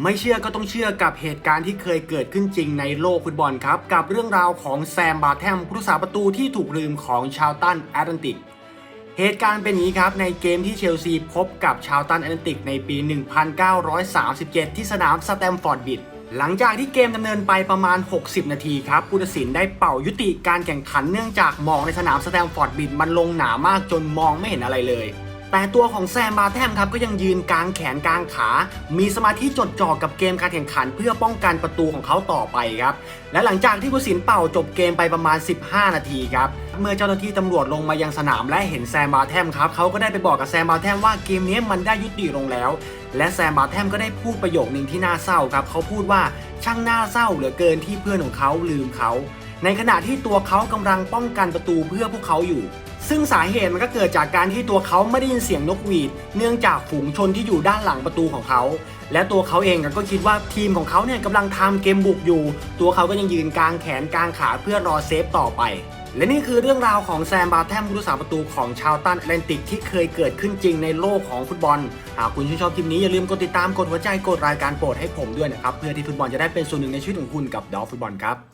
ไม่เชื่อก็ต้องเชื่อกับเหตุการณ์ที่เคยเกิดขึ้นจริงในโลกฟุตบอลครับ กับเรื่องราวของแซมบาร์แทมผู้รักษาประตูที่ถูกลืมของชาวตันแอตแลนติก เหตุการณ์เป็นอย่างนี้ครับ ในเกมที่เชลซีพบกับชาวตันแอตแลนติกในปี 1937 ที่สนามสแตมฟอร์ดบิดหลังจากที่เกมดำเนินไปประมาณ 60 นาทีครับผู้ตัดสินได้เป่ายุติการแข่งขันเนื่องจากหมอกในสนามสแตมฟอร์ดบิดมันลงหนามากจนมองไม่เห็นอะไรเลย แต่ตัวของแซมบาแทมครับก็ยังยืนกลางแขนกลางขา มีสมาธิจดจ่อกับเกมการแข่งขัน เพื่อป้องกันประตูของเขาต่อไปครับ และหลังจากที่ผู้สินเป่าจบเกมไปประมาณ 15 นาทีครับ เมื่อเจ้าหน้าที่ตำรวจลงมายังสนามและเห็นแซมบาแทมครับเขาก็ได้ไปบอกกับแซมบาแทมว่าเกมนี้มันได้ยุติลงแล้ว และแซมบาแทมก็ได้พูดประโยคหนึ่งที่น่าเศร้าครับเขาพูดว่าช่างน่าเศร้าเหลือเกินที่เพื่อนของเขาลืมเขา ในขณะที่ตัวเขากำลังป้องกันประตูเพื่อพวกเขาอยู่ ซึ่งสาเหตุมันก็เกิดจากการที่ตัวเขาไม่ได้ยินเสียงนกหวีด เนื่องจากฝูงชนที่อยู่ด้านหลังประตูของเขา และตัวเขาเองก็คิดว่าทีมของเขาเนี่ยกำลังทำเกมบุกอยู่ ตัวเขาก็ยังยืนกลางแขนกลางขาเพื่อรอเซฟต่อไปและนี่คือเรื่องราวของแซมบาร์แทมผู้รักษาประตูของชาวตันแอตแลนติกที่เคยเกิดขึ้นจริงในโลกของฟุตบอล หากคุณชื่นชอบคลิปนี้อย่าลืมกดติดตามกดหัวใจกดรายการโปรดให้ผมด้วยนะครับ เพื่อที่ฟุตบอลจะได้เป็นส่วนหนึ่งในชีวิตของคุณกับดอฟฟุตบอลครับ